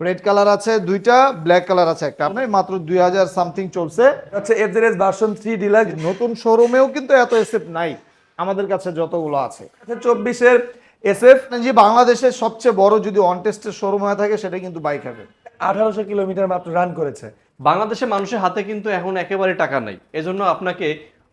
Red colour আছে দুইটা black colour আছে একটা। আপনার মাত্র দুই হাজার সামথিং চলছে। আচ্ছা এফজেডএস ভার্সন থ্রি ডিলাক্স নতুন শোরুমেও কিন্তু এত এসএফ নাই। আমাদের কাছে যতগুলো আছে। চব্বিশের এসএফ যে বাংলাদেশের সবচেয়ে বড় যদি অন টেস্টের শোরুম হয়ে থাকে সেটা কিন্তু বাইক হবে। আঠারোশো কিলোমিটার মাত্র রান করেছে। বাংলাদেশের মানুষের হাতে কিন্তু এখন একেবারে টাকা নাই। এজন্য আপনাকে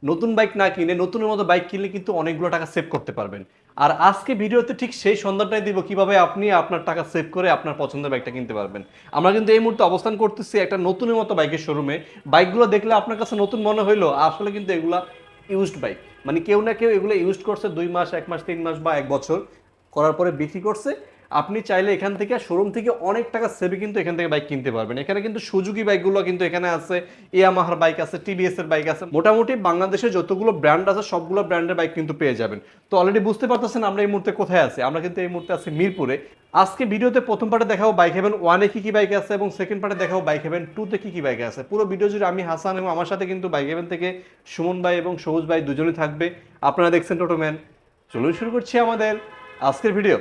নতুন বাইক না কিনে নতুনের মতো বাইক কিনলে কিন্তু অনেকগুলো টাকা সেভ করতে পারবেন। আর আজকে ভিডিওতে ঠিক সেই সন্ধানটাই দিব কীভাবে আপনি আপনার টাকা সেভ করে আপনার পছন্দের বাইকটা কিনতে পারবেন। আমরা কিন্তু এই মুহূর্তে অবস্থান করতেছি একটা নতুনের মতো বাইকের শোরুমে বাইকগুলো দেখলে আপনার কাছে নতুন মনে হইল, আসলে কিন্তু এগুলা ইউজড বাইক মানে কেউ না কেউ এগুলো ইউজ করছে দুই মাস, এক মাস, তিন মাস বা এক বছর। করার পরে বিক্রি করছে। আপনি চাইলে এখান থেকে শোরুম থেকে অনেক টাকা সেভে কিন্তু এখান থেকে বাইক কিনতে পারবেন। এখানে কিন্তু সুজুকি বাইকগুলো কিন্তু এখানে আছে, ইয়ামাহার বাইক আছে টিভিএস এর বাইক আছে। মোটামুটি বাংলাদেশে যতগুলো ব্র্যান্ড আছে, সবগুলো ব্র্যান্ডের বাইক কিন্তু পেয়ে যাবেন। তো অলরেডি বুঝতে পারতেছেন আমরা এই মুহূর্তে কোথায় আছি? আমরা কিন্তু এই মুহূর্তে আছি মিরপুরে। আজকে ভিডিওতে প্রথম পার্টে দেখাবো বাইক হেভেন ওয়ানে কি কি বাইক আছে এবং সেকেন্ড পার্টে দেখাবো বাইক হেভেন টুতে কি কি বাইক আছে। পুরো ভিডিও জুড়ে আমি হাসান এবং আমার সাথে কিন্তু বাইক হেভেন থেকে সুমন ভাই এবং সবুজ ভাই দুজনই থাকবে। আপনারা দেখছেন টোটোম্যান চলুন শুরু করছি আমাদের আজকের ভিডিও।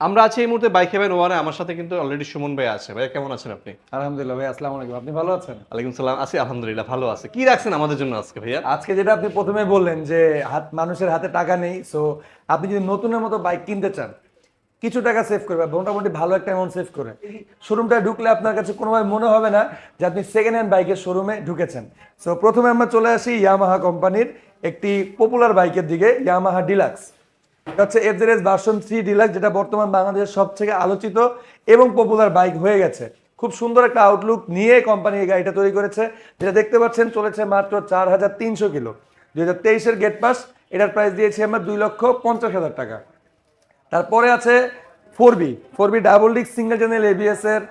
আমরা আছি এই মুহূর্তে বাইক হেভেন ওয়ানে আমার সাথে কিন্তু অলরেডি সুমন ভাই আছে। ভাই কেমন আছেন আপনি? আলহামদুলিল্লাহ ভাই আসসালামু আলাইকুম। আপনি ভালো আছেন? ওয়ালাইকুম সালাম আছি আলহামদুলিল্লাহ ভালো আছে। কি রাখছেন আমাদের জন্য আজকে ভাইয়া? আজকে যেটা আপনি প্রথমে বললেন যে হাত মানুষের হাতে টাকা নেই সো আপনি যদি নতুনের মতো বাইক কিনতে চান কিছু টাকা সেভ করবে, মোটামুটি ভালো একটা অ্যামাউন্ট সেভ করে। শোরুমটায় ঢুকলে আপনার কাছে কোনোভাবে মনে হবে না যে আপনি সেকেন্ড হ্যান্ড বাইকের শোরুমে ঢুকেছেন। সো প্রথমে আমরা চলে আসি ইয়ামাহা কোম্পানির একটি পপুলার বাইকের দিকে ইয়ামাহা ডিলাক্স এটা হচ্ছে এফজেডএস ভার্সন থ্রি ডিলাক্স যেটা বর্তমান বাংলাদেশের সব থেকে আলোচিত এবং পপুলার বাইক হয়ে গেছে। খুব সুন্দর একটা আউটলুক নিয়ে কোম্পানি এই গাড়িটা তৈরি করেছে, যেটা দেখতে পাচ্ছেন চলেছে মাত্র চার হাজার তিনশো কিলো। দুই হাজার তেইশের গেট পাস এটার প্রাইস দিয়েছি আমরা দুই লক্ষ পঞ্চাশ হাজার টাকা। তারপরে আছে four B four B double disc single channel ABS এর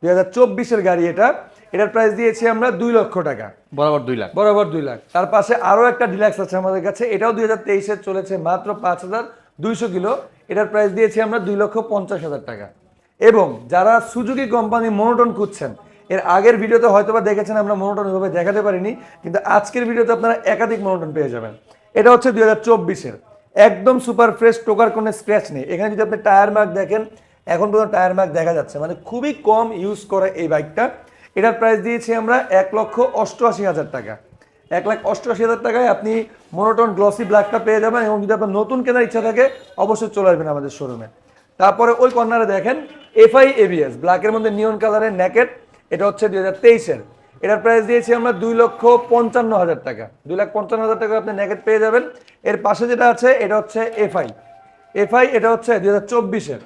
দুই হাজার চব্বিশের গাড়ি এটা। এটার প্রাইস দিয়েছি আমরা দুই লক্ষ টাকা। বরাবর দুই লাখ। বরাবর দুই লাখ। তার পাশে আরও একটা ডিলাক্স আছে আমাদের কাছে এটাও দুই হাজার তেইশে চলেছে মাত্র পাঁচ হাজার দুইশো কিলো। এটার প্রাইস দিয়েছি আমরা দুই লক্ষ পঞ্চাশ হাজার টাকা। এবং যারা সুজুকি কোম্পানি মনোটন খুঁজছেন এর আগের ভিডিওতে হয়তোবা দেখেছেন আমরা মনোটন এভাবে দেখাতে পারিনি কিন্তু আজকের ভিডিওতে আপনারা একাধিক মনোটন পেয়ে যাবেন। এটা হচ্ছে দুই হাজার চব্বিশের। একদম সুপার ফ্রেশ টোকার কোনো স্ক্র্যাচ নেই। এখানে যদি আপনি টায়ার মার্ক দেখেন, এখন পর্যন্ত টায়ার মার্ক দেখা যাচ্ছে। মানে খুবই কম ইউজ করে এই বাইকটা এটার প্রাইস দিয়েছি আমরা এক লক্ষ অষ্টআশি হাজার টাকা। এক লাখ অষ্টআশি হাজার টাকায় আপনি মোনোটন গ্লসি ব্ল্যাকটা পেয়ে যাবেন এবং যদি আপনার নতুন কেনার ইচ্ছা থাকে, অবশ্যই চলে আসবেন আমাদের শোরুমে তারপরে ওই কর্নারে দেখেন এফআই এবিএস ব্ল্যাকের মধ্যে নিয়ন কালারের ন্যাকেট এটা হচ্ছে দুই হাজার তেইশের। এটার প্রাইস দিয়েছি আমরা দুই লক্ষ পঞ্চান্ন হাজার টাকা। দুই লাখ পঞ্চান্ন হাজার টাকা আপনি ন্যাকেট পেয়ে যাবেন। এর পাশে যেটা আছে, এটা হচ্ছে এফআই এফআই এটা হচ্ছে দুই হাজার চব্বিশের।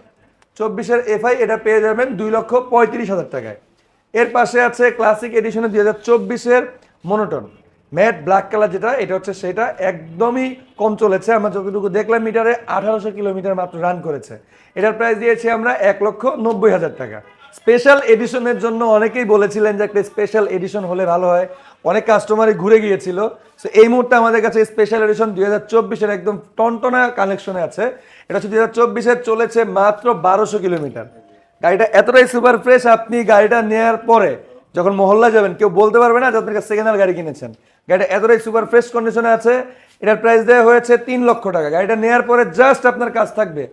চব্বিশের এফআই এটা পেয়ে যাবেন দুই লক্ষ পঁয়ত্রিশ হাজার টাকায়। এর পাশে আছে ক্লাসিক এডিশনের দুই হাজার চব্বিশের মনোটন ম্যাট ব্ল্যাক কালার যেটা, এটা হচ্ছে সেটা একদমই কম চলেছে। আমরা যতটুকু দেখলাম মিটারে আঠারোশো কিলোমিটার মাত্র রান করেছে। এটার প্রাইস দিয়েছি আমরা এক লক্ষ নব্বই হাজার টাকা। স্পেশাল এডিশনের জন্য অনেকেই বলেছিলেন যে একটা স্পেশাল এডিশন হলে ভালো হয়। অনেক কাস্টমারই ঘুরে গিয়েছিল। সো এই মুহূর্তে আমাদের কাছে স্পেশাল এডিশন দুই হাজার চব্বিশের একদম টনটনা কানেকশনে আছে। এটা হচ্ছে দুই হাজার চব্বিশের চলেছে মাত্র বারোশো কিলোমিটার। গাড়িটা এতটাই সুপার ফ্রেশ, আপনি গাড়িটা নেওয়ার পরে যখন মহল্লা যাবেন, কেউ বলতে পারবে না যে আপনি সেকেন্ড হ্যান্ড গাড়ি কিনেছেন। গাড়িটা এতটাই সুপার ফ্রেশ কন্ডিশনে আছে। এটার প্রাইস দেওয়া হয়েছে তিন লক্ষ টাকা। গাড়িটা নেওয়ার পরে জাস্ট আপনার কাজ থাকবে।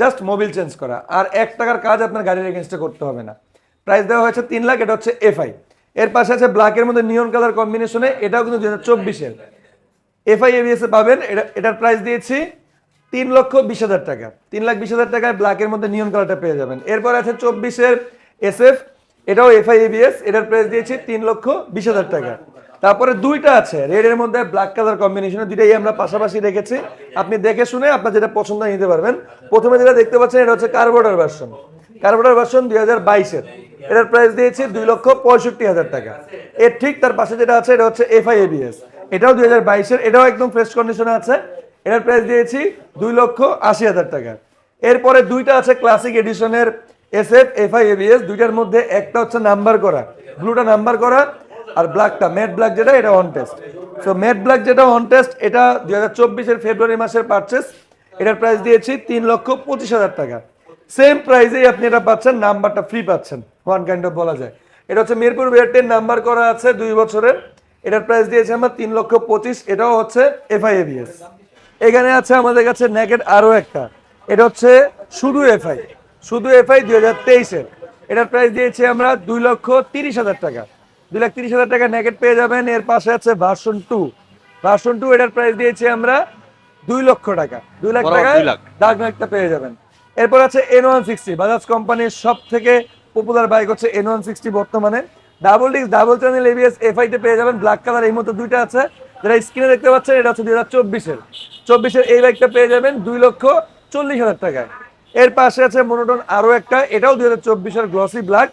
জাস্ট মোবিল চেঞ্জ করা। আর এক টাকার কাজ আপনার গাড়ির এগেনস্টে করতে হবে না। প্রাইস দেওয়া হয়েছে তিন লাখ, এটা হচ্ছে এফআই এর পাশে আছে ব্ল্যাকের মধ্যে নিয়ন কালার কম্বিনেশনে এটাও কিন্তু দু হাজার চব্বিশের এফআই এবিএস পাবেন, এটা, এটার প্রাইস দিয়েছি তিন লক্ষ বিশ হাজার টাকা। তিন লাখ বিশ হাজার টাকায় ব্ল্যাকের মধ্যে নিয়ন কালারটা পেয়ে যাবেন। এরপর আছে চব্বিশের এসএফ এটাও এফআই এবিএস এটার প্রাইস দিয়েছি তিন লক্ষ বিশ হাজার টাকা। তারপরে দুইটা আছে রেডের মধ্যে ব্ল্যাক কালার কম্বিনেশনে দুইটাই আমরা পাশাপাশি রেখেছি। আপনি দেখে শুনে আপনার যেটা পছন্দ নিতে পারবেন। প্রথমে যেটা দেখতে পাচ্ছেন, এটা হচ্ছে কার্বোটার ভার্সন কার্বোটার ভার্সন দুই হাজার বাইশের এটার প্রাইস দিয়েছি দুই লক্ষ পঁয়ষট্টি হাজার টাকা। এর ঠিক তার পাশে যেটা আছে, এটা হচ্ছে এফআই এবিএস এটাও দুই হাজার বাইশের এটাও একদম ফ্রেশ কন্ডিশনে আছে। এটার প্রাইস দিয়েছি দুই লক্ষ আশি হাজার টাকা। এরপরে দুইটা আছে ক্লাসিক এডিশনের এস এফ এফআই এবিএস দুইটার মধ্যে একটা হচ্ছে নাম্বার করা। ব্লুটা নাম্বার করা। আর ব্ল্যাকটা ম্যাট ব্ল্যাক যেটা, এটা on test so matte black যেটা অন টেস্ট এটা দুই হাজার চব্বিশের ফেব্রুয়ারি মাসের পারচেস এটার প্রাইস দিয়েছি তিন লক্ষ পঁচিশ হাজার টাকা। সেম প্রাইসেই আপনি এটা পাচ্ছেন নাম্বারটা ফ্রি পাচ্ছেন ওয়ান কাইন্ড অফ বলা যায়। এটা হচ্ছে মিরপুর বিয়ারটেন নাম্বার করা আছে দুই বছরের। এটার প্রাইস দিয়েছি আমরা তিন লক্ষ পঁচিশ, এটাও হচ্ছে এফআই এবিএস এখানে আছে আমাদের কাছে নেকেট আরও একটা। এটা হচ্ছে শুধু এফআই শুধু এফআই দুই হাজার তেইশের। এটার প্রাইস দিয়েছি আমরা দুই লক্ষ তিরিশ হাজার টাকা। দুই লাখ তিরিশ হাজার টাকা নেগেট পেয়ে যাবেন। এর পাশে আছে ভার্সন টু ভার্সন টু এটার প্রাইস দিয়েছি আমরা দুই লক্ষ টাকা। দুই লাখ টাকা। ডার্ক নাইটটা পেয়ে যাবেন। এরপর আছে এন ওয়ান সিক্সটি বাজাজ কোম্পানির সব থেকে পপুলার বাইক হচ্ছে এন ওয়ান সিক্সটি বর্তমানে। Double disc double channel ABS FI তে পেয়ে যাবেন। ব্ল্যাক কালার এই মতো দুইটা আছে। যারা স্ক্রিনে দেখতে পাচ্ছেন এটা হচ্ছে দুই হাজার চব্বিশের। চব্বিশের এই বাইকটা পেয়ে যাবেন দুই লক্ষ চল্লিশ হাজার টাকায়। এর পাশে আছে মনোটন আরও একটা। এটাও দুই হাজার চব্বিশের গ্লসি ব্ল্যাক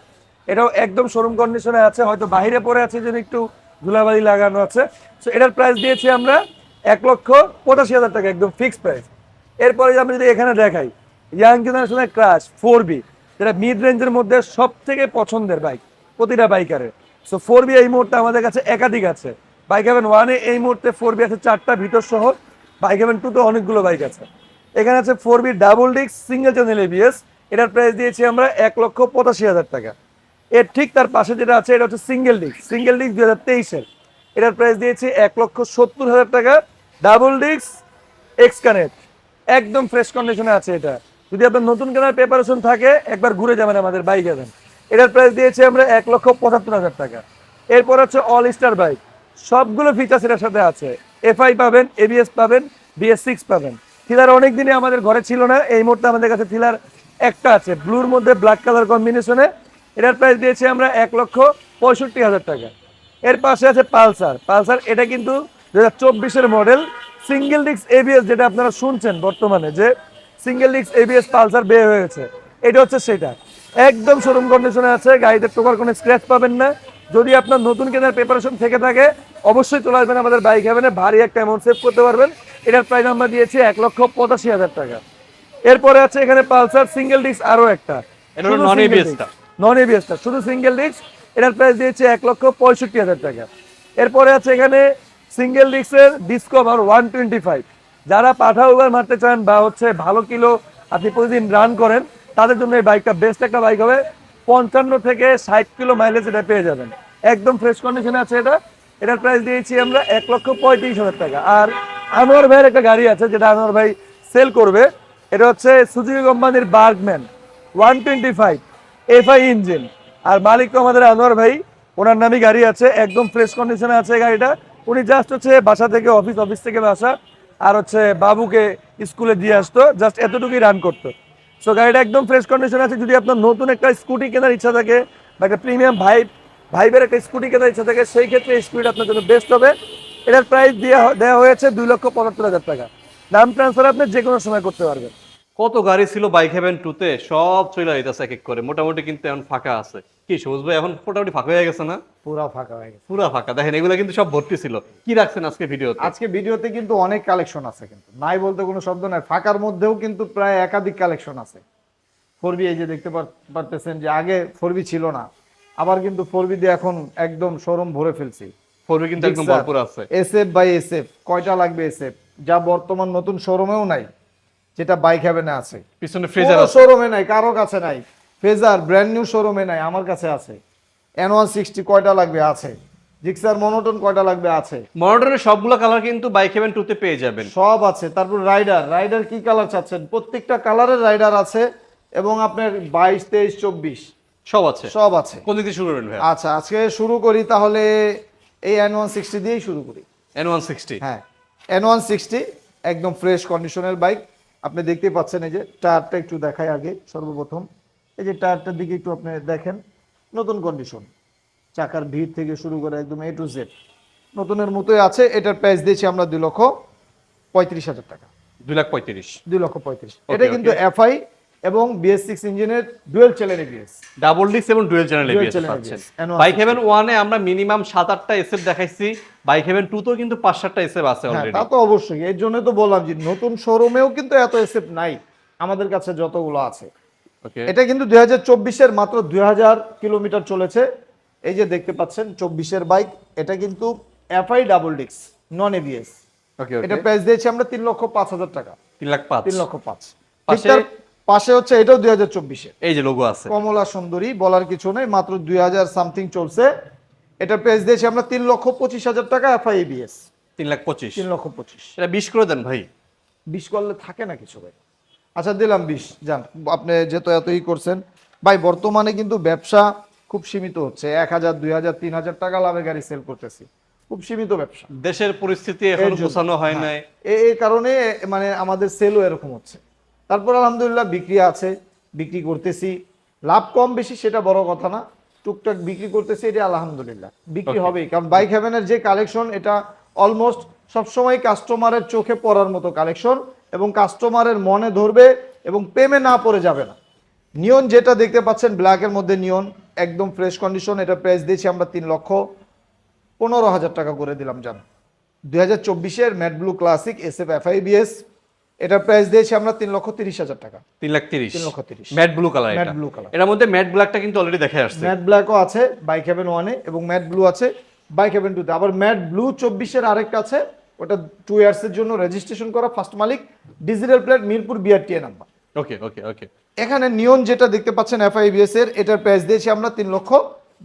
এটাও একদম শোরুম কন্ডিশনে আছে, হয়তো বাহিরে পড়ে আছে যেন একটু ধুলাবালি লাগানো আছে। সো এটার প্রাইস দিয়েছি আমরা এক লক্ষ পঁচাশি হাজার টাকা, একদম ফিক্সড প্রাইস এরপরে আমি যদি এখানে দেখাই ইয়াং জেনারেশনের ক্রাশ ফোর বি যেটা মিড রেঞ্জের মধ্যে সব থেকে পছন্দের বাইক প্রতিটা বাইকারের সো ফোর বি এই মুহূর্তে আমাদের কাছে একাধিক আছে। বাইক হেভেন ওয়ানে এই মুহূর্তে ফোর বি আছে, চারটা ভিতর সহ। বাইক হেভেন টু তো অনেকগুলো বাইক আছে। এখানে আছে four B double disc single channel ABS এটার প্রাইস দিয়েছি আমরা এক লক্ষ পঁচাশি হাজার টাকা। এর ঠিক তার পাশে যেটা আছে, এটা হচ্ছে সিঙ্গেল ডিস্ক সিঙ্গেল ডিস্ক দুই হাজার তেইশের। এটার প্রাইস দিয়েছি এক লক্ষ সত্তর হাজার টাকা। ডাবল ডিস্ক এক্স কানেক্ট একদম ফ্রেশ কন্ডিশনে আছে এটা। যদি আপনার নতুন কেনার প্রিপারেশন থাকে, একবার ঘুরে যাবেন আমাদের বাইক যাবেন এটার প্রাইস দিয়েছি আমরা এক লক্ষ পঁচাত্তর হাজার টাকা। এরপর হচ্ছে অল স্টার বাইক সবগুলো ফিচার্স এটার সাথে আছে। এফআই পাবেন এবিএস পাবেন বিএস সিক্স পাবেন। থিলার অনেক দিনই আমাদের ঘরে ছিল না। এই মুহূর্তে আমাদের কাছে থিলার একটা আছে। ব্লুর মধ্যে ব্ল্যাক কালার কম্বিনেশনে এটার প্রাইস দিয়েছি আমরা এক লক্ষ পঁয়ষট্টি হাজার টাকা। এর পাশে আছে পালসার। পালসার এটা কিন্তু দু হাজার চব্বিশের মডেল সিঙ্গেল ডিস্ক এবিএস যেটা আপনারা শুনছেন বর্তমানে যে সিঙ্গেল ডিস্ক এবিএস পালসার বের হয়েছে এটা হচ্ছে সেটা। একদম শোরুম কন্ডিশনে আছে গাড়িতে টোকার কোনো স্ক্র্যাচ পাবেন না। যদি আপনার নতুন কেনার প্রিপারেশন থেকে থাকে অবশ্যই চলে আসবেন আমাদের বাইক হ্যাভেনে ভারী একটা অ্যামাউন্ট সেভ করতে পারবেন। এটার প্রাইস আমরা দিয়েছি এক লক্ষ পঁচাশি হাজার টাকা। এরপরে আছে এখানে পালসার সিঙ্গেল ডিস্ক আরও একটা। নন এবিএসটা শুধু সিঙ্গেল ডিস্ক এটার প্রাইস দিয়েছে এক লক্ষ পঁয়ষট্টি হাজার টাকা। এরপরে আছে এখানে সিঙ্গেল ডিস্কের ডিসকভার ওয়ান টোয়েন্টি ফাইভ যারা পাঠা উবার মারতে চান বা হচ্ছে ভালো কিলো আপনি প্রতিদিন রান করেন, তাদের জন্য এই বাইকটা বেস্ট একটা বাইক হবে। পঞ্চান্ন থেকে ষাট কিলো মাইলেজ এটা পেয়ে যাবেন। একদম ফ্রেশ কন্ডিশনে আছে এটা। এটার প্রাইস দিয়েছি আমরা এক লক্ষ পঁয়ত্রিশ হাজার টাকা। আর আনোয়ার ভাইয়ের একটা গাড়ি আছে, যেটা আনোয়ার ভাই সেল করবে। এটা হচ্ছে সুজুকি কোম্পানির Burgman one twenty five FI engine. আর মালিক তো আমাদের আনোয়ার ভাই, ওনার নামই গাড়ি আছে, একদম ফ্রেশ কন্ডিশনে আছে গাড়িটা। উনি জাস্ট হচ্ছে বাসা থেকে অফিস অফিস থেকে বাসা, আর হচ্ছে বাবুকে স্কুলে দিয়ে আসতো জাস্ট এতটুকুই রান করতো। সো গাড়িটা একদম ফ্রেশ কন্ডিশনে আছে, যদি আপনার নতুন একটা স্কুটি কেনার ইচ্ছা থাকে, বা একটা প্রিমিয়াম ভাইব ভাইবের একটা স্কুটি কেনার ইচ্ছা থাকে, সেই ক্ষেত্রে এই স্কুটিটা আপনার জন্য বেস্ট হবে। এটার প্রাইস দেওয়া দেওয়া হয়েছে দুই লক্ষ পঁচাত্তর হাজার টাকা। দাম ট্রান্সফার আপনি যে কোনো সময় করতে পারবেন। কত গাড়ি ছিল বাইক হেভেন টুতে সব চলে যেতেছে এক এক করে। মোটামুটি কিন্তু এখন ফাঁকা আছে। কি সবুজ ভাই এখন মোটামুটি ফাঁকা হয়ে গেছে না? পুরা ফাঁকা হয়ে গেছে। পুরা ফাঁকা। দেখেন এগুলো কিন্তু সব ভর্তি ছিল। কি রাখছেন আজকে ভিডিওতে? আজকে ভিডিওতে কিন্তু অনেক কালেকশন আছে কিন্তু। নাই বলতে কোনো শব্দ নাই। ফাঁকার মধ্যেও কিন্তু প্রায় একাধিক কালেকশন আছে। ফোর এই যে দেখতে পারতেছেন যে আগে ফোর ছিল না। আবার কিন্তু ফোর দিয়ে এখন একদম শোরুম ভরে ফেলছি। ফোরবি কিন্তু একদম ভরপুর আছে। এসএফ বাই এসএফ কয়টা লাগবে এসএফ যা বর্তমান নতুন শোরুমেও নাই। যেটা বাইক হ্যাভেনে আছে। পিছনে ফ্রেজার আছে। শোরুমে নাই কারও কাছে নাই। ফেজার ব্র্যান্ড নিউ শোরুমে নাই আমার কাছে আছে। এন ওয়ান সিক্সটি কয়টা লাগবে? আছে। জিক্সার মনোটন কয়টা লাগবে? আছে। মডার্নের সবগুলো কালার কিন্তু বাইক হেভেন টুতে পেয়ে যাবেন। সব আছে। তারপর রাইডার রাইডার কি কালার চাচ্ছেন? প্রত্যেকটা কালারের রাইডার আছে এবং আপনার বাইশ তেইশ চব্বিশ। সব আছে। সব আছে। কোন দিক শুরু করবেন ভাই? আচ্ছা আজকে শুরু করি তাহলে এই এন ওয়ান সিক্সটি দিয়েই শুরু করি। এন ওয়ান সিক্সটি হ্যাঁ। এন ওয়ান সিক্সটি একদম ফ্রেশ কন্ডিশনের বাইক আপনি দেখতেই পাচ্ছেন এই যে টায়ারটা একটু দেখাই আগে সর্বপ্রথম। এই যে টায়ারটার দিকে একটু আপনি দেখেন নতুন কন্ডিশন চাকার ভিড় থেকে শুরু করে একদম এ টু জেড নতুনের মতোই আছে এটার প্রাইস দিয়েছি আমরা দুই লক্ষ পঁয়ত্রিশ হাজার টাকা। দুই লাখ পঁয়ত্রিশ। দুই লক্ষ পঁয়ত্রিশ। এটা কিন্তু এফআই এবং বিএস সিক্স ইঞ্জিনের dual channel ABS double disc এবং ডুয়েল চ্যানেল এবিএস পাচ্ছেন বাইক হেভেন ওয়ানে আমরা মিনিমাম সাত আটটা এসএফ দেখাইছি। বাইক হেভেন টু তেও কিন্তু পাঁচ সাতটা এসএফ আছে হ্যাঁ অলরেডি তা তো অবশ্যই। এর জন্য তো বললাম যে নতুন শোরুমেও কিন্তু এত এসএফ নাই। আমাদের কাছে যতগুলো আছে। এটা কিন্তু দুই হাজার চব্বিশের মাত্র দুই হাজার কিলোমিটার চলেছে। এই যে দেখতে পাচ্ছেন চব্বিশের বাইক এটা কিন্তু এফআই ডাবল ডিক্স নন এবিএস এটা প্রাইস দিয়েছি আমরা তিন লক্ষ পাঁচ হাজার টাকা। তিন লাখ পাঁচ। তিন লক্ষ পাঁচ। পাশে- পাশে হচ্ছে এটাও দুই হাজার চব্বিশে এই যে লোগো আছে। কমলা সুন্দরী বলার কিছু নেই মাত্র দুই হাজার সামথিং চলছে। এটা প্রাইস দিয়েছি আমরা তিন লক্ষ পঁচিশ হাজার টাকা এফআই এবিএস তিন লাখ পঁচিশ। তিন লক্ষ পঁচিশ। এটা বিশ করে দেন ভাই। বিশ করলে থাকে না কিছু ভাই। আচ্ছা দিলাম বিশ। যান আপনি যেহেতু এতই করছেন ভাই বর্তমানে কিন্তু ব্যবসা খুব সীমিত হচ্ছে। এক হাজার দুই হাজার তিন হাজার টাকা লাভে গাড়ি সেল করতেছি। খুব সীমিত ব্যবসা। দেশের পরিস্থিতি এখন গোছানো হয় নাই। এই কারণে মানে আমাদের সেলও এরকম হচ্ছে। তারপর আলহামদুলিল্লাহ বিক্রি আছে বিক্রি করতেছি। লাভ কম বেশি সেটা বড় কথা না। টুকটাক বিক্রি করতেছি এটা আলহামদুলিল্লাহ। বিক্রি. হবেই কারণ বাইক হেভেনের যে কালেকশন এটা অলমোস্ট সবসময় কাস্টমারের চোখে পড়ার মতো কালেকশন এবং কাস্টমারের মনে ধরবে এবং প্রেমে না পড়ে যাবে না। নিয়ন যেটা দেখতে পাচ্ছেন ব্ল্যাকের মধ্যে নিয়ন একদম ফ্রেশ কন্ডিশন এটা প্রাইস দিয়েছি আমরা তিন লক্ষ পনেরো হাজার টাকা করে দিলাম জান। দুই হাজার চব্বিশের matte blue classic S F F এটার প্রাইস দিয়েছি আমরা তিন লক্ষ তিরিশ হাজার টাকা। তিন লাখ তিরিশ। তিন লক্ষ তিরিশ। ম্যাট ব্লু কালার এটা। blue color। এটার মধ্যে ম্যাট ব্ল্যাকটা কিন্তু অলরেডি দেখে আসছে। ম্যাট ব্ল্যাকও আছে বাইক হেভেন ওয়ানে এবং ম্যাট ব্লু আছে বাইক হেভেন টুতে আবার ম্যাট ব্লু চব্বিশের আরেকটা আছে ওটা টু ইয়ার্সের জন্য রেজিস্ট্রেশন করা ফার্স্ট মালিক digital plate Mirpur BRTA number okay okay okay এখানে নিয়ন যেটা দেখতে পাচ্ছেন এফআইবিএস এর এটার প্রাইস দিয়েছি আমরা তিন লক্ষ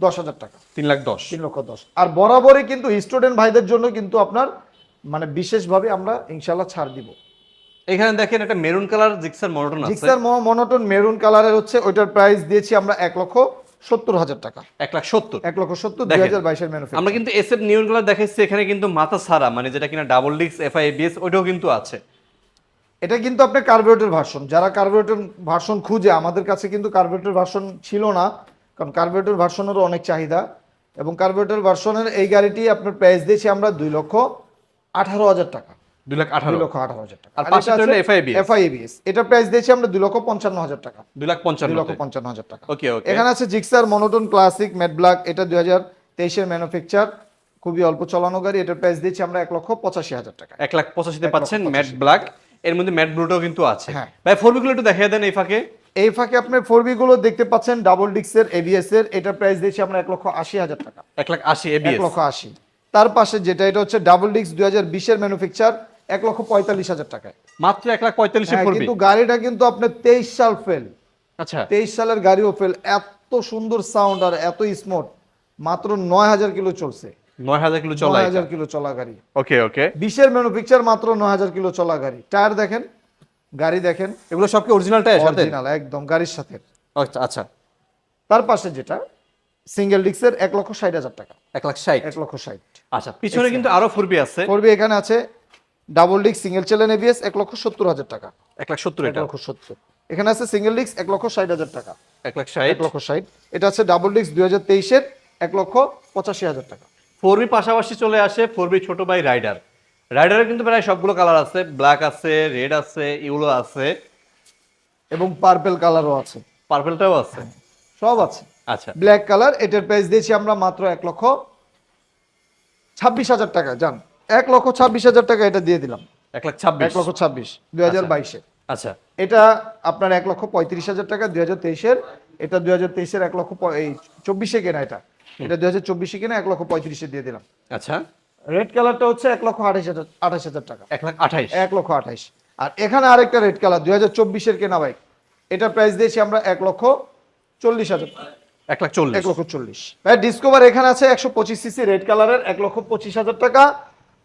দশ হাজার টাকা। তিন লাখ দশ। তিন লক্ষ দশ। আর বরাবরই কিন্তু স্টুডেন্ট ভাইদের জন্য কিন্তু আপনার মানে বিশেষভাবে আমরা ইনশাল্লাহ ছাড় দিব। এখানে দেখেন একটা মেরুন কালার জিক্সার মনোটন আছে। জিক্সার মনোটন মেরুন কালারের হচ্ছে ওইটার প্রাইস দিয়েছি আমরা এক লক্ষ সত্তর হাজার টাকা। এক লাখ সত্তর। এক লক্ষ সত্তর দুই দেখেন, হাজার বাইশের ম্যানুফ্যাকচার আমরা কিন্তু এস এফ নিউন কালার দেখাচ্ছি এখানে কিন্তু মাথা ছাড়া মানে যেটা কিনা ডাবল ডিক্স এফআই এবিএস ওইটাও কিন্তু আছে। এটা কিন্তু আপনার কার্বোরেটর ভার্সন যারা কার্বোরেটর ভার্সন খুঁজে আমাদের কাছে কিন্তু কার্বোরেটর ভার্সন ছিল না কারণ কার্বোরেটর ভার্সনেরও অনেক চাহিদা এবং কার্বোরেটর ভার্সনের এই গাড়িটি আপনার প্রাইস দিয়েছি আমরা দুই লক্ষ আঠারো হাজার টাকা। দুই লাখ আঠারো লক্ষ আঠারো হাজার টাকা। আর পাশেরটা হলো FIABS এফআইবিএস এটা প্রাইস দিয়েছি আমরা দুই লক্ষ পঞ্চান্ন হাজার টাকা। দুই লাখ পঞ্চান্ন লক্ষ পঞ্চান্ন হাজার টাকা। Okay okay. এখানে আছে Gixxer monotone classic matte black এটা দুই হাজার তেইশের ম্যানুফ্যাকচার খুবই অল্প চালানো গাড়ি। এটার প্রাইস আমরা এক লক্ষ পঁচাশি হাজার টাকা। এক লাখ পঁচাশিতে এক লক্ষ পাচ্ছেন ম্যাট ব্ল্যাক এর মধ্যে ম্যাট ব্লুটাও কিন্তু আছে। হ্যাঁ। ভাই ফোর বিগুলো একটু দেখিয়ে দেন এই ফাঁকে। এই ফাঁকে আপনি ফোরগুলো দেখতে পাচ্ছেন ডাবল ডিক্সের এবিএস এর এটার প্রাইস দিচ্ছি আমরা এক লক্ষ আশি হাজার টাকা। এক লাখ আশি এক লক্ষ আশি। তার পাশে যেটা এটা হচ্ছে ডাবল ডিক্স দুই হাজার বিশের ম্যানুফ্যাকচার এক লক্ষ পঁয়তাল্লিশ হাজার টাকায়। মাত্র এক লাখ পঁয়তাল্লিশে হ্যাঁ, কিন্তু গাড়িটা কিন্তু আপনার তেইশ সাল ফেল আচ্ছা। তেইশ সালের গাড়িও ফেল এত সুন্দর সাউন্ড আর এত স্মুথ মাত্র নয় হাজার কিলো চলছে। নয় হাজার কিলো চলা হাজার কিলো চলা গাড়ি। ওকে ওকে। বিশের ম্যানুফ্যাকচার মাত্র নয় হাজার কিলো চলা গাড়ি। টায়ার দেখেন গাড়ি দেখেন। এগুলো সব কি অরিজিনালটাই সাথে? অরিজিনাল একদম গাড়ির সাথে। আচ্ছা আচ্ছা। তার পাশে যেটা সিঙ্গেল এক লক্ষ ষাট হাজার টাকা। এক লাখ ষাট। এক লক্ষ ষাট। আচ্ছা পিছনে কিন্তু আরও ফোরবি আছে। করবি এখানে আছে। ডাবল ডিক্স সিঙ্গেল চেলেন এবিএস এক লক্ষ সত্তর হাজার টাকা। এক লাখ সত্তর এক লক্ষ সত্তর। এখানে আছে সিঙ্গেল ডিক্স এক লক্ষ ষাট হাজার টাকা। এক লাখ ষাট? এক লক্ষ ষাট। এটা আছে ডাবল ডিক্স দুই হাজার তেইশের এক লক্ষ পঁচাশি হাজার টাকা। ফোর বি পাশাপাশি চলে আসে ফোর বি ছোট ভাই রাইডার রাইডারের কিন্তু প্রায় সবগুলো কালার আছে ব্ল্যাক আছে রেড আছে ইউলো আছে। এবং পার্পেল কালারও আছে। পার্পেলটাও আছে? সব আছে। আচ্ছা। ব্ল্যাক কালার এটার প্রাইস দিয়েছি আমরা মাত্র এক লক্ষ ছাব্বিশ হাজার টাকা জান। এক লক্ষ ছাব্বিশ হাজার টাকা এটা দিয়ে দিলাম এক লাখ ছাব্বিশ এক লক্ষ ছাব্বিশ দুই হাজার বাইশে আচ্ছা এটা আপনার এক লক্ষ পঁয়ত্রিশ হাজার টাকা দুই হাজার তেইশের এটা দুই হাজার তেইশের এক লক্ষ এই চব্বিশে কেনা এটা এটা দুই হাজার চব্বিশে কেনা এক লক্ষ পঁয়ত্রিশে দিয়ে দিলাম আচ্ছা রেড কালারটা হচ্ছে এক লক্ষ আঠাশ হাজার আঠাশ হাজার টাকা এক লাখ আঠাইশ এক লক্ষ আঠাইশ আর এখানে আরেকটা রেড কালার দুই হাজার চব্বিশের কেনা বাইক এটা প্রাইস দিয়েছি আমরা এক লক্ষ চল্লিশ হাজার এক লাখ চল্লিশ এক লক্ষ চল্লিশ ভাই ডিসকভার এখানে আছে একশো পঁচিশ সিসি রেড কালারের এক লক্ষ পঁচিশ হাজার টাকা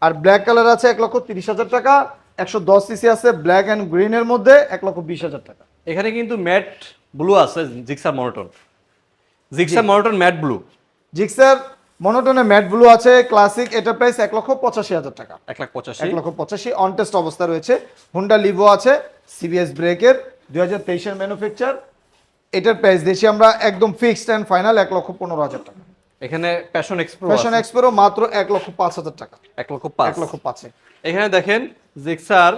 আর ব্ল্যাক কালার আছে এক লক্ষ তিরিশ হাজার টাকা একশো দশ সিসি আছে ব্ল্যাক অ্যান্ড গ্রিনের মধ্যে এক লক্ষ বিশ হাজার টাকা। এখানে কিন্তু ম্যাট ব্লু আছে Gixxer monotone Gixxer monotone matte blue Gixxer মনোটনে matte blue আছে ক্লাসিক এটা প্রাইস এক লক্ষ পঁচাশি হাজার টাকা। এক লাখ পঁচাশি? এক লক্ষ পঁচাশি অন টেস্ট অবস্থা রয়েছে। হুন্ডা লিভো আছে সিবিএস ব্রেকের দুই হাজার তেইশের ম্যানুফ্যাকচার এটার প্রাইস দিয়েছি আমরা একদম ফিক্সড অ্যান্ড ফাইনাল এক লক্ষ পনেরো হাজার টাকা। এখানে প্যাশন এক্সপ্রো ফ্যাশন এক্সপোরও মাত্র এক লক্ষ পাঁচ হাজার টাকা। এক লক্ষ পাঁচ। এক লক্ষ পাঁচে। এখানে দেখেন জিক্সার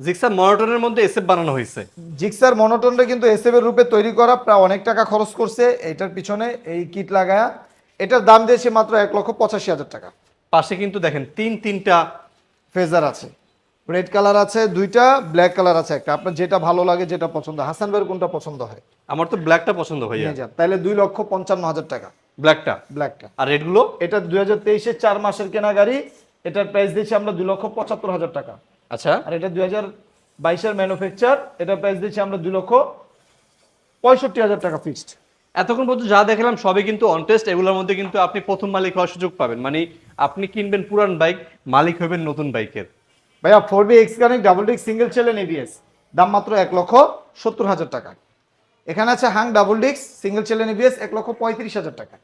জিক্সার মনোটনের মধ্যে এসএফ বানানো হয়েছে। জিক্সার মনোটনটা কিন্তু এসএফ এর রূপে তৈরি করা প্রায় অনেক টাকা খরচ করছে। এটার পিছনে এই কিট লাগায়া। এটার দাম দিয়েছে মাত্র এক লক্ষ পঁচাশি হাজার টাকা। পাশে কিন্তু দেখেন তিন তিনটা ফেজার আছে। রেড কালার আছে দুইটা ব্ল্যাক কালার আছে একটা। আপনার যেটা ভালো লাগে যেটা পছন্দ। হাসান ভাইয়ের কোনটা পছন্দ হয়? আমার তো ব্ল্যাকটা পছন্দ নিয়ে যান। তাহলে দুই লক্ষ পঞ্চান্ন হাজার টাকা। ব্ল্যাকটা ব্ল্যাকটা আর রেডগুলো এটা দুই হাজার তেইশের চার মাসের কেনা গাড়ি এটার প্রাইস দিয়েছি আমরা দুই লক্ষ পঁচাত্তর হাজার টাকা। আচ্ছা। আর এটা দুই হাজার বাইশের ম্যানুফ্যাকচার এটার প্রাইস দিয়েছি আমরা দুই লক্ষ পঁয়ষট্টি হাজার টাকা ফিক্সড এতক্ষণ পর্যন্ত যা দেখলাম সবই কিন্তু অনটেস্ট এগুলোর মধ্যে কিন্তু আপনি প্রথম মালিক হওয়ার সুযোগ পাবেন। মানে আপনি কিনবেন পুরান বাইক মালিক হবেন নতুন বাইকের ভাইয়া four B X connect double disc single channel ABS দাম মাত্র এক লক্ষ সত্তর হাজার টাকা। এখানে আছে হাং ডাবল ডিক্স সিঙ্গেল চ্যানেল এবিএস এক লক্ষ পঁয়ত্রিশ হাজার টাকা।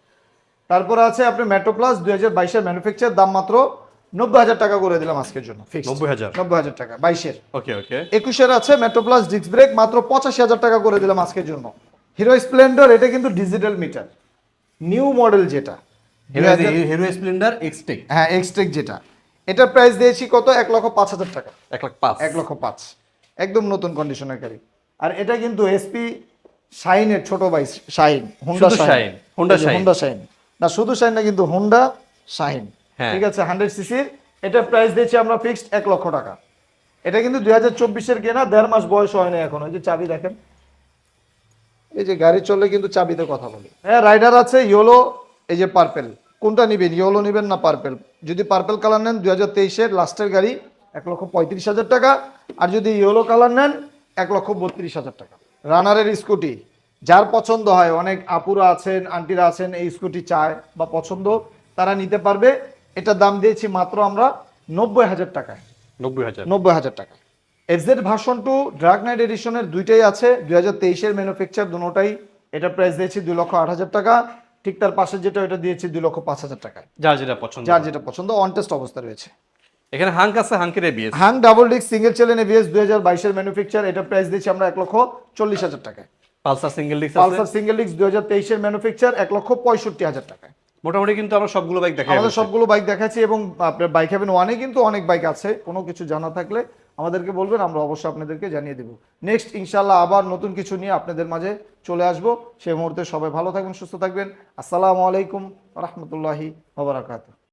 তারপর আছে আপনি মেট্রো প্লাস দুই হাজার বাইশের ম্যানুফ্যাকচার দাম মাত্র নব্বই হাজার টাকা করে দিলাম আজকের জন্য নব্বই হাজার? নব্বই হাজার টাকা বাইশের। ওকে ওকে একুশের আছে মেট্রো প্লাস ডিস্ক ব্রেক মাত্র পঁচাশি হাজার টাকা করে দিলাম আজকের জন্য। হিরো স্প্লেন্ডার এটা কিন্তু ডিজিটাল মিটার নিউ মডেল যেটা। হিরো স্প্লেন্ডার এক্সটেক হ্যাঁ এক্সটেক যেটা। এটার প্রাইস দিয়েছি কত? এক লক্ষ পাঁচ হাজার টাকা। এক লাখ পাঁচ। এক লক্ষ পাঁচ। একদম নতুন কন্ডিশনের গাড়ি। আর এটা কিন্তু এসপি শাইনের ছোট ভাই Shine Honda Shine. Honda Shine. Honda Shine. না শুধু শাইন না কিন্তু হুন্ডা শাইন। হ্যাঁ। ঠিক আছে হান্ড্রেড সিসির এটার প্রাইস দিয়েছি আমরা ফিক্সড এক লক্ষ টাকা। এটা কিন্তু দুই হাজার চব্বিশের কেনা দেড় মাস বয়স হয়নি এখন। ওই যে চাবি দেখেন। এই যে গাড়ি চললে কিন্তু চাবিতে কথা বলি। হ্যাঁ রাইডার আছে ইয়োলো এই যে পার্পেল কোনটা নেবেন ইয়োলো নেবেন না পার্পেল যদি পার্পেল কালার নেন দুই হাজার তেইশের লাস্টের গাড়ি এক লক্ষ পঁয়ত্রিশ হাজার টাকা। আর যদি ইয়োলো কালার নেন এক লক্ষ বত্রিশ হাজার টাকা। রানারের স্কুটি। যার পছন্দ হয় অনেক আপুরা আছেন আন্টিরা আছেন এই স্কুটি চায় বা পছন্দ তারা নিতে পারবে। এটার দাম দিয়েছি মাত্র আমরা নব্বই হাজার টাকায়। নব্বই হাজার। নব্বই হাজার টাকা। FZ version two dark knight এডিশনের দুইটাই আছে দুই হাজার তেইশের ম্যানুফ্যাকচার দুটোটাই। এটা প্রাইস দিয়েছি দুই লক্ষ আট হাজার টাকা। ঠিক তার পাশে যেটা ওটা দিয়েছি দুই লক্ষ পাঁচ হাজার টাকায়। যার যেটা পছন্দ। যার যেটা পছন্দ অন টেস্ট অবস্থা রয়েছে। এখানে হাঙ্ক আছে হাঙ্কের ABS Hunk double disc single চেলেন ABS দুই হাজার বাইশের ম্যানুফ্যাকচার এটা প্রাইস দিয়েছি আমরা এক লক্ষ চল্লিশ হাজার টাকায়। পালসার সিঙ্গেল ডিস্ক আছে? পালসার সিঙ্গেল ডিস্ক দুই হাজার তেইশের ম্যানুফ্যাকচার এক লক্ষ পঁয়ষট্টি হাজার টাকায়। মোটামুটি কিন্তু আমরা সবগুলো বাইক দেখাই আমাদের সবগুলো বাইক দেখাচ্ছি এবং আপনার বাইক হ্যাভেন ওয়ানে কিন্তু অনেক বাইক আছে কোনো কিছু জানা থাকলে আমাদেরকে বলবেন আমরা অবশ্যই আপনাদেরকে জানিয়ে দেবো। নেক্সট ইনশাল্লাহ আবার নতুন কিছু নিয়ে আপনাদের মাঝে চলে আসব। সেই মুহূর্তে সবাই ভালো থাকবেন সুস্থ থাকবেন। আসসালামু আলাইকুম রহমতুল্লাহি ওবরাকাতু